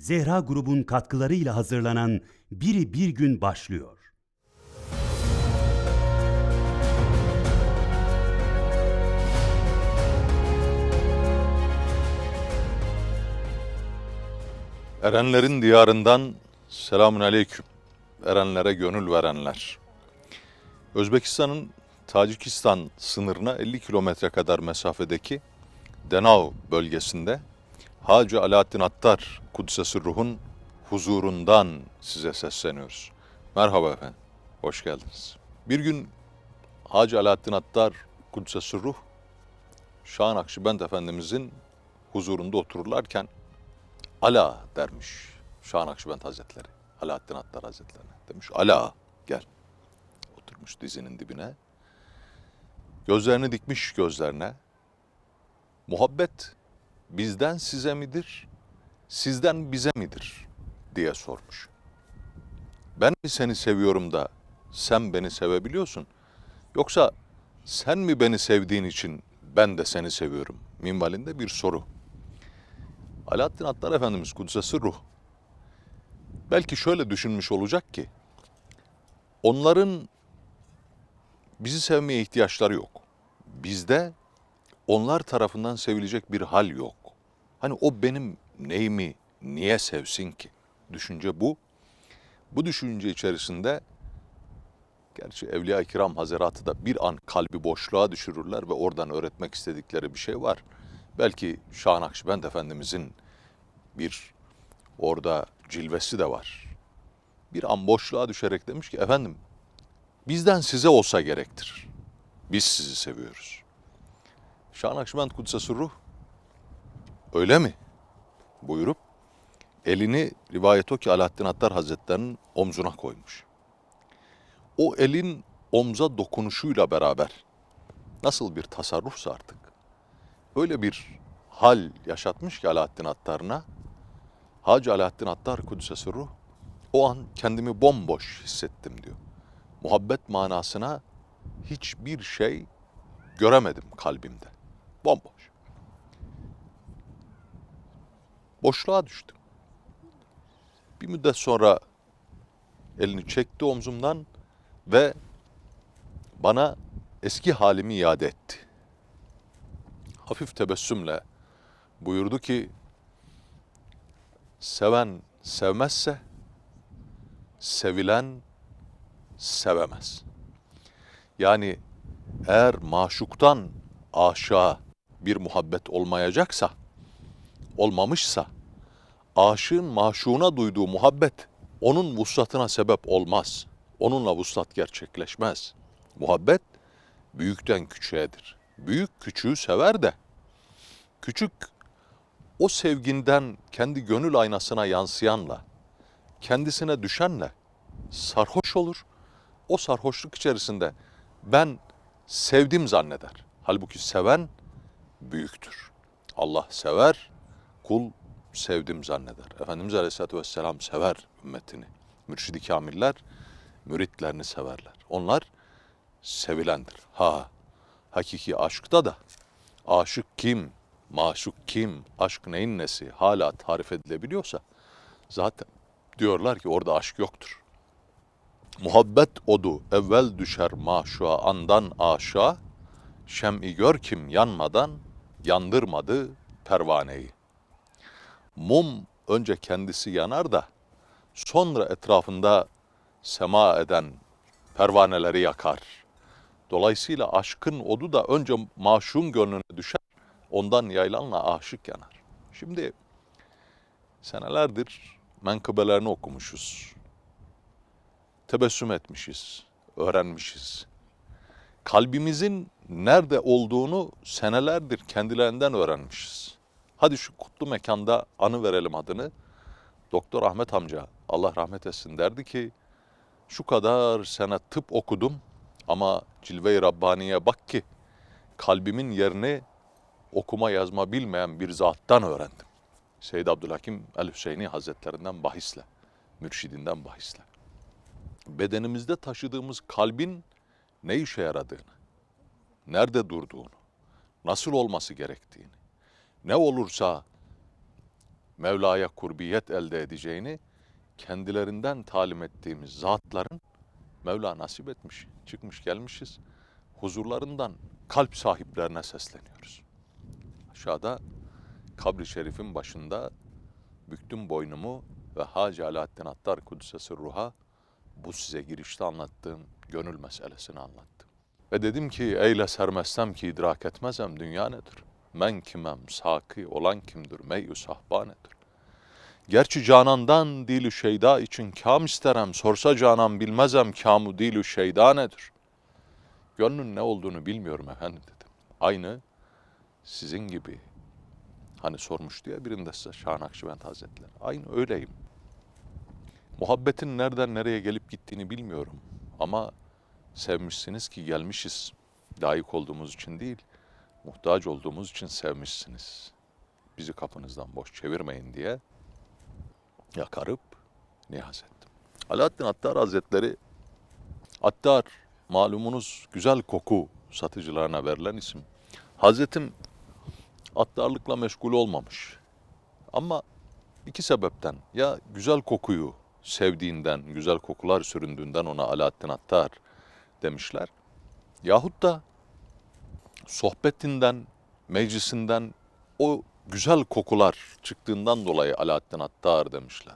Zehra grubun katkılarıyla hazırlanan Biri Bir Gün başlıyor. Erenlerin diyarından selamun aleyküm. Erenlere gönül verenler. Özbekistan'ın Tacikistan sınırına 50 kilometre kadar mesafedeki Denao bölgesinde Hacı Alaaddin Attar Kudsesi Ruh'un huzurundan size sesleniyoruz. Merhaba efendim, hoş geldiniz. Bir gün Hacı Alaaddin Attar Kudsesi Ruh, Şahan Akşibend Efendimizin huzurunda otururlarken Ala dermiş Şahan Akşibend Hazretleri. Alaaddin Attar Hazretlerine. Demiş Ala gel. Oturmuş dizinin dibine. Gözlerini dikmiş gözlerine. Muhabbet bizden size midir, sizden bize midir diye sormuş. Ben mi seni seviyorum da sen beni sevebiliyorsun? Yoksa sen mi beni sevdiğin için ben de seni seviyorum? Minvalinde bir soru. Alaaddin Attar Efendimiz Kudsesi Ruh belki şöyle düşünmüş olacak ki onların bizi sevmeye ihtiyaçları yok. Bizde onlar tarafından sevilecek bir hal yok. Hani o benim neyimi niye sevsin ki? Düşünce bu. Bu düşünce içerisinde gerçi Evliya-i Kiram Hazaratı da bir an kalbi boşluğa düşürürler ve oradan öğretmek istedikleri bir şey var. Belki Şah Nakşibend Efendimizin bir orada cilvesi de var. Bir an boşluğa düşerek demiş ki efendim bizden size olsa gerektir. Biz sizi seviyoruz. Şah Nakşibend Kudsesi Ruh öyle mi? buyurup elini rivayet o ki Alaaddin Attar Hazretleri'nin omzuna koymuş. O elin omza dokunuşuyla beraber nasıl bir tasarrufsa artık öyle bir hal yaşatmış ki Alaaddin Attar'ına Hacı Alaaddin Attar Kudsesi Ruh o an kendimi bomboş hissettim diyor. Muhabbet manasına hiçbir şey göremedim kalbimde. Bomboş. Boşluğa düştüm. Bir müddet sonra elini çekti omzumdan ve bana eski halimi iade etti. Hafif tebessümle buyurdu ki seven sevmezse sevilen sevemez. Yani eğer maşuktan aşağı bir muhabbet olmayacaksa, olmamışsa, aşığın maşuğuna duyduğu muhabbet onun vuslatına sebep olmaz. Onunla vuslat gerçekleşmez. Muhabbet büyükten küçüğedir. Büyük küçüğü sever de küçük o sevginden kendi gönül aynasına yansıyanla, kendisine düşenle sarhoş olur. O sarhoşluk içerisinde ben sevdim zanneder. Halbuki seven büyüktür. Allah sever, kul sevdim zanneder. Efendimiz Aleyhisselatü Vesselam sever ümmetini. Mürşidi kamiller müritlerini severler. Onlar sevilendir. Ha, hakiki aşkta da aşık kim, maşuk kim, aşk neyin nesi hala tarif edilebiliyorsa zaten diyorlar ki orada aşk yoktur. Muhabbet odu evvel düşer maşua andan aşağı, şem'i gör kim yanmadan yandırmadı pervaneyi. Mum önce kendisi yanar da sonra etrafında sema eden pervaneleri yakar. Dolayısıyla aşkın odu da önce maşun gönlüne düşer, ondan yaylanla aşık yanar. Şimdi senelerdir menkıbelerini okumuşuz. Tebessüm etmişiz, öğrenmişiz. Kalbimizin nerede olduğunu senelerdir kendilerinden öğrenmişiz. Hadi şu kutlu mekanda anı verelim adını. Doktor Ahmet amca Allah rahmet etsin derdi ki şu kadar sene tıp okudum ama cilve-i Rabbani'ye bak ki kalbimin yerini okuma yazma bilmeyen bir zattan öğrendim. Seyyid Abdülhakim el-Hüseyini Hazretlerinden bahisle, mürşidinden bahisle. Bedenimizde taşıdığımız kalbin ne işe yaradığını, nerede durduğunu, nasıl olması gerektiğini, ne olursa Mevla'ya kurbiyet elde edeceğini kendilerinden talim ettiğimiz zatların Mevla nasip etmiş. Çıkmış gelmişiz. Huzurlarından kalp sahiplerine sesleniyoruz. Aşağıda kabri şerifin başında büktüm boynumu ve Hacı Alaaddin Attar Kudüs'e ruha bu size girişte anlattığım gönül meselesini anlattım. Ve dedim ki eyle sermezsem ki idrak etmezem dünya nedir? Men kimem, saki olan kimdir, meyü sahba nedir? Gerçi canandan dilü şeyda için kam isterem, sorsa canan bilmezem kamu dilü şeyda nedir? Gönlün ne olduğunu bilmiyorum efendim dedim. Aynı sizin gibi hani sormuştu ya birinde size Şah Nakşibend Hazretleri. Aynı öyleyim. Muhabbetin nereden nereye gelip gittiğini bilmiyorum. Ama sevmişsiniz ki gelmişiz. Layık olduğumuz için değil, muhtaç olduğumuz için sevmişsiniz. Bizi kapınızdan boş çevirmeyin diye yakarıp niyaz ettim. Alaaddin Attar Hazretleri, Attar malumunuz güzel koku satıcılarına verilen isim. Hazretim attarlıkla meşgul olmamış. Ama iki sebepten ya güzel kokuyu sevdiğinden, güzel kokular süründüğünden ona Alaaddin Attar demişler. Yahut da sohbetinden, meclisinden o güzel kokular çıktığından dolayı Alaaddin Attar demişler.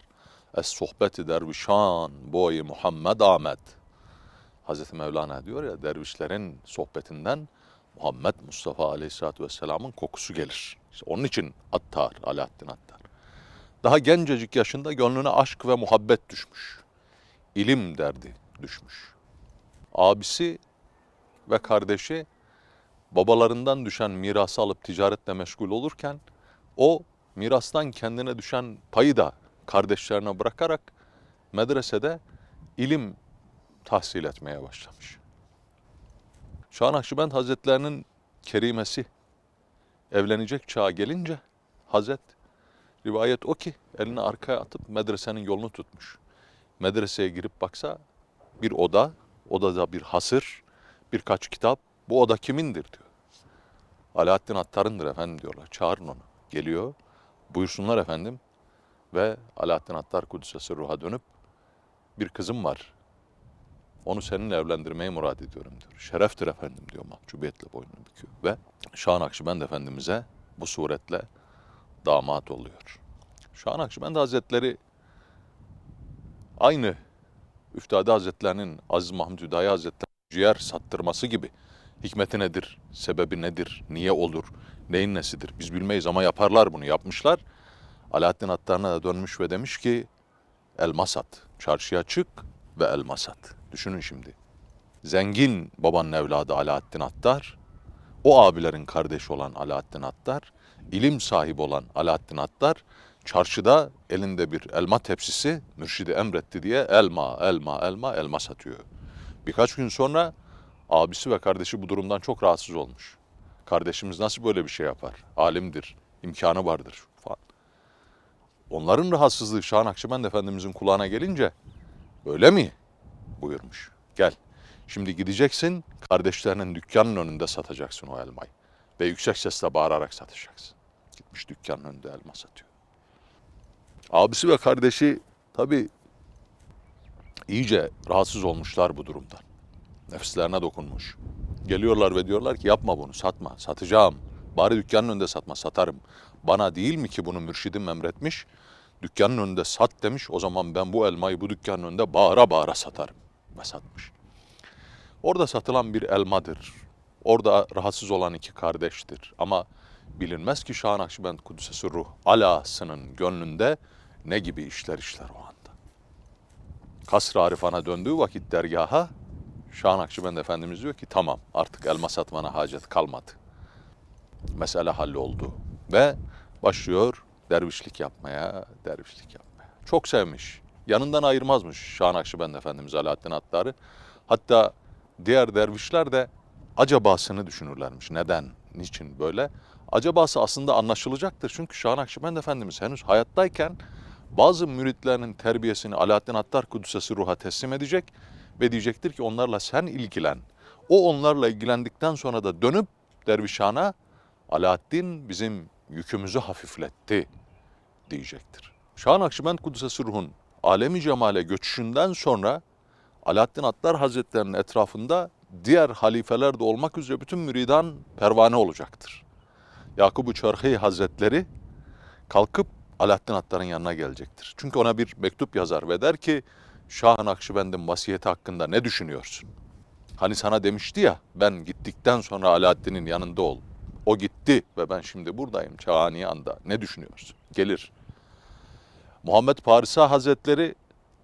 Es sohbeti dervişan boyu Muhammed Ahmet. Hazreti Mevlana diyor ya dervişlerin sohbetinden Muhammed Mustafa Aleyhisselatü Vesselam'ın kokusu gelir. İşte onun için Attar, Alaaddin Attar. Daha gencecik yaşında gönlüne aşk ve muhabbet düşmüş. İlim derdi düşmüş. Abisi ve kardeşi babalarından düşen mirası alıp ticaretle meşgul olurken o mirastan kendine düşen payı da kardeşlerine bırakarak medresede ilim tahsil etmeye başlamış. Şah Nakşibend Hazretlerinin kerimesi evlenecek çağa gelince Hazret rivayet o ki elini arkaya atıp medresenin yolunu tutmuş. Medreseye girip baksa bir oda, odada bir hasır, birkaç kitap. Bu oda kimindir diyor. Alaaddin Attar'ındır efendim diyorlar. Çağırın onu. Geliyor. Buyursunlar efendim. Ve Alaaddin Attar Kudüs'e ruha dönüp bir kızım var. Onu seninle evlendirmeyi murad ediyorum diyor. Şereftir efendim diyor mahcubiyetle boynunu büküyor. Ve Şah Nakşibend Efendimiz'e bu suretle damat oluyor. Şah Nakşibend Hazretleri aynı Üftade Hazretlerinin Aziz Mahmud Hüdayi Hazretleri ciğer sattırması gibi hikmeti nedir, sebebi nedir, niye olur, neyin nesidir biz bilmeyiz ama yaparlar bunu yapmışlar. Alaaddin Attar'ına da dönmüş ve demiş ki elma sat, çarşıya çık ve elma sat. Düşünün şimdi. Zengin babanın evladı Alaaddin Attar, o abilerin kardeşi olan Alaaddin Attar, ilim sahibi olan Alaaddin Attar, çarşıda elinde bir elma tepsisi mürşidi emretti diye elma, elma, elma, elma satıyor. Birkaç gün sonra abisi ve kardeşi bu durumdan çok rahatsız olmuş. Kardeşimiz nasıl böyle bir şey yapar? Alimdir, imkanı vardır falan. Onların rahatsızlığı Şah Nakşibend Efendimizin kulağına gelince öyle mi buyurmuş. Gel şimdi gideceksin kardeşlerinin dükkanın önünde satacaksın o elmayı. Ve yüksek sesle bağırarak satacaksın. Gitmiş dükkanın önünde elma satıyor. Abisi ve kardeşi tabii iyice rahatsız olmuşlar bu durumdan. Nefislerine dokunmuş. Geliyorlar ve diyorlar ki yapma bunu satma satacağım. Bari dükkanın önünde satma satarım. Bana değil mi ki bunu mürşidim emretmiş. Dükkanın önünde sat demiş. O zaman ben bu elmayı bu dükkanın önünde bağıra bağıra satarım. Ve satmış. Orada satılan bir elmadır. Orada rahatsız olan iki kardeştir. Ama bilinmez ki Şah Nakşibend Kudüs'e ruh alasının gönlünde ne gibi işler işler o anda. Kasr-ı Arifan'a döndüğü vakit dergaha Şah Nakşibend Efendimiz diyor ki tamam artık elma satmana hacet kalmadı. Mesele halloldu ve başlıyor dervişlik yapmaya, dervişlik yapmaya. Çok sevmiş. Yanından ayırmazmış Şah Nakşibend Efendimiz Alaaddin Attar'ı. Hatta diğer dervişler de acabasını düşünürlermiş. Neden, niçin böyle? Acabası aslında anlaşılacaktır. Çünkü Şah Nakşibend Efendimiz henüz hayattayken bazı müritlerinin terbiyesini Alaaddin Attar Kudüs'e ruha teslim edecek ve diyecektir ki onlarla sen ilgilen. O onlarla ilgilendikten sonra da dönüp dervişhana Alaaddin bizim yükümüzü hafifletti diyecektir. Şah Nakşibend Kudüs'e ruhun alemi cemale göçüşünden sonra Alaaddin Attar Hazretleri'nin etrafında diğer halifeler de olmak üzere bütün müridan pervane olacaktır. Yakup-u Çarhi Hazretleri kalkıp Alaaddin Attar'ın yanına gelecektir. Çünkü ona bir mektup yazar ve der ki Şah Nakşibend'in vasiyeti hakkında ne düşünüyorsun? Hani sana demişti ya ben gittikten sonra Alaaddin'in yanında ol. O gitti ve ben şimdi buradayım Çağaniyan'da. Ne düşünüyorsun? Gelir. Muhammed Parisa Hazretleri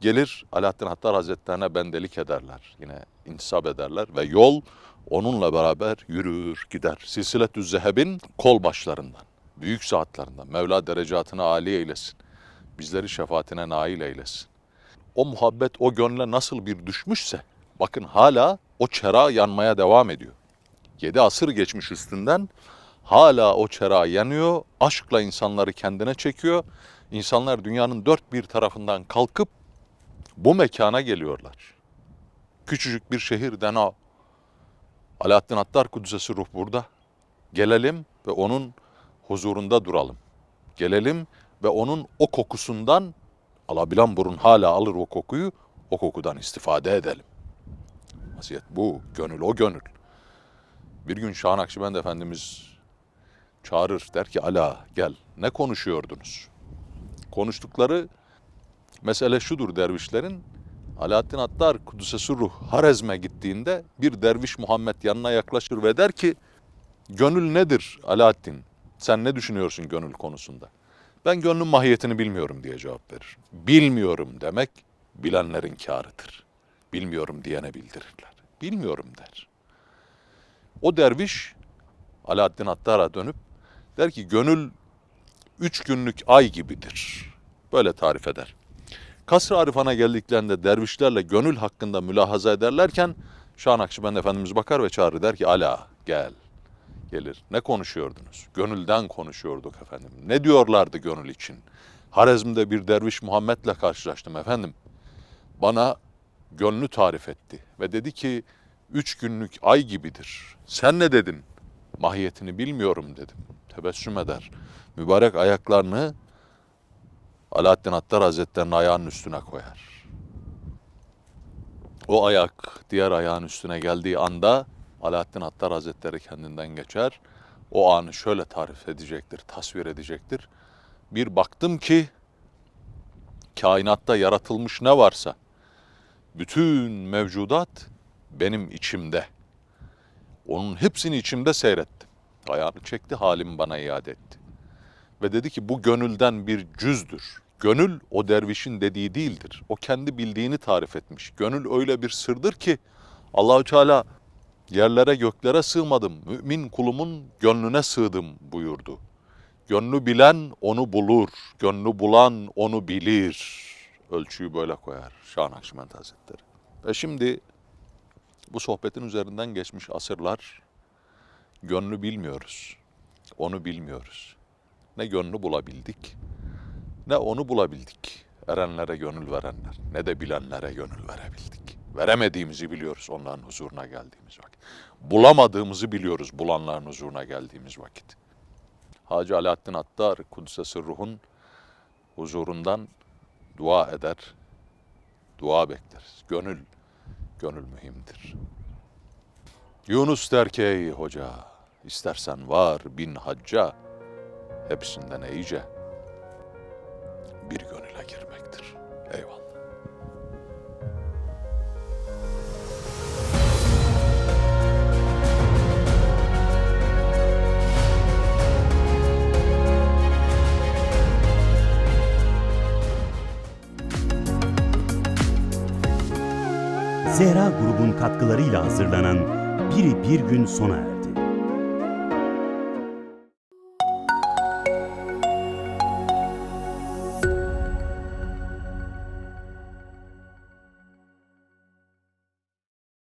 gelir Alaaddin Hattar Hazretlerine bendelik ederler. Yine intisap ederler ve yol onunla beraber yürür gider. Silsiletü Zeheb'in kol başlarından, büyük saatlerinden Mevla derecatını âli eylesin. Bizleri şefaatine nail eylesin. O muhabbet o gönle nasıl bir düşmüşse bakın hala o çera yanmaya devam ediyor. Yedi asır geçmiş üstünden hala o çera yanıyor. Aşkla insanları kendine çekiyor. İnsanlar dünyanın dört bir tarafından kalkıp bu mekana geliyorlar. Küçücük bir şehir Dena. Alaaddin Attar Kudüs'e ruh burada. Gelelim ve onun huzurunda duralım. Gelelim ve onun o kokusundan alabilen burun hala alır o kokuyu, o kokudan istifade edelim. Vasiyet bu, gönül o gönül. Bir gün Şah Nakşibend Efendimiz çağırır der ki Ala gel ne konuşuyordunuz? Konuştukları mesele şudur dervişlerin. Alaaddin Attar Kudüs'e Sürruh Harezm'e gittiğinde bir derviş Muhammed yanına yaklaşır ve der ki gönül nedir Alaaddin? Sen ne düşünüyorsun gönül konusunda? Ben gönlün mahiyetini bilmiyorum diye cevap verir. Bilmiyorum demek bilenlerin kârıdır. Bilmiyorum diyene bildirirler. Bilmiyorum der. O derviş Alaaddin Attar'a dönüp der ki gönül üç günlük ay gibidir. Böyle tarif eder. Kasr-ı Arifan'a geldiklerinde dervişlerle gönül hakkında mülahaza ederlerken Şah Nakşibend Efendimiz bakar ve çağırır der ki Ala gel gelir. Ne konuşuyordunuz? Gönülden konuşuyorduk efendim. Ne diyorlardı gönül için? Harezm'de bir derviş Muhammed'le karşılaştım efendim. Bana gönlü tarif etti ve dedi ki üç günlük ay gibidir. Sen ne dedin? Mahiyetini bilmiyorum dedim. Tebessüm eder. Mübarek ayaklarını Alaaddin Attar Hazretleri'nin ayağının üstüne koyar. O ayak diğer ayağın üstüne geldiği anda Alaaddin Attar Hazretleri kendinden geçer. O anı şöyle tarif edecektir, tasvir edecektir. Bir baktım ki kainatta yaratılmış ne varsa bütün mevcudat benim içimde. Onun hepsini içimde seyrettim. Ayağını çekti, halimi bana iade etti. Ve dedi ki bu gönülden bir cüzdür. Gönül o dervişin dediği değildir. O kendi bildiğini tarif etmiş. Gönül öyle bir sırdır ki Allahü Teala yerlere göklere sığmadım. Mümin kulumun gönlüne sığdım buyurdu. Gönlü bilen onu bulur. Gönlü bulan onu bilir. Ölçüyü böyle koyar Şah Nakşibend Hazretleri. Ve şimdi bu sohbetin üzerinden geçmiş asırlar gönlü bilmiyoruz. Onu bilmiyoruz. Ne gönlü bulabildik, ne onu bulabildik. Erenlere gönül verenler, ne de bilenlere gönül verebildik. Veremediğimizi biliyoruz onların huzuruna geldiğimiz vakit. Bulamadığımızı biliyoruz bulanların huzuruna geldiğimiz vakit. Hacı Alaaddin Attar, Kudüs'e Sırruh'un huzurundan dua eder, dua bekleriz. Gönül, gönül mühimdir. Yunus der ki ey hoca, istersen var bin hacca, hepsinden iyice bir gönüle girmektir. Eyvallah. Zehra grubun katkılarıyla hazırlanan Biri Bir Gün sona erdi.